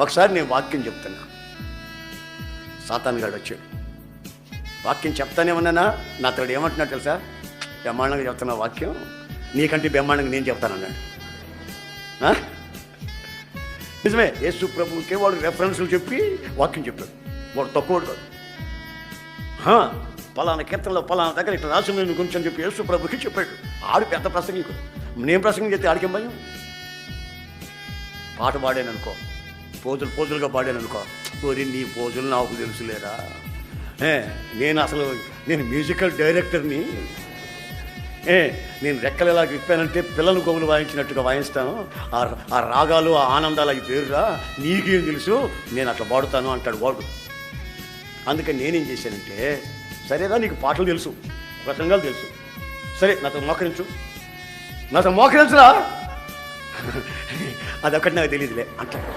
ఒకసారి నేను వాక్యం చెప్తున్నా. సాతాన్ గారు వచ్చాడు. వాక్యం చెప్తానే ఉన్నానా? అతడు ఏమంటున్నాడు తెలుసా? బ్రహ్మాండంగా చెప్తున్నా వాక్యం. నీకంటే బ్రహ్మాండంగా నేను చెప్తానన్నాడు. ఆ? నిజమే యేసు ప్రభుకే వాడు రెఫరెన్స్లు చెప్పి వాక్యం చెప్పాడు. వాడు తక్కువ కాదు. హా, పలానా కీర్తనలో పలానా దగ్గర ఇట్లా రాసి నేను గురించి అని చెప్పి యేసు ప్రభుకి చెప్పాడు. ఆడు పెద్ద ప్రసంగికుడు. నేను ప్రసంగం చెప్తే ఆడికేం భయం? పాట పాడాను అనుకో పోతులు పోతులుగా పాడాను అనుకో ఓరి నీ పోతులు నాకు తెలుసులేరా? ఏ, నేను అసలు నేను మ్యూజికల్ డైరెక్టర్ని ఏ నేను రెక్కలు ఎలా విప్పానంటే పిల్లలు గొంగులు వాయించినట్టుగా వాయిస్తాను. ఆ ఆ రాగాలు ఆ ఆనందాలు అవి పేరురా. నీకేం తెలుసు? నేను అట్లా పాడుతాను అంటాడు వాడు. అందుకని నేనేం చేశానంటే సరేరా నీకు పాటలు తెలుసు ప్రసంగాలు తెలుసు. సరే నాతో మోకరించు. నాతో మోకరించురా? అదొకటి నాకు తెలియదులే అంటాడు.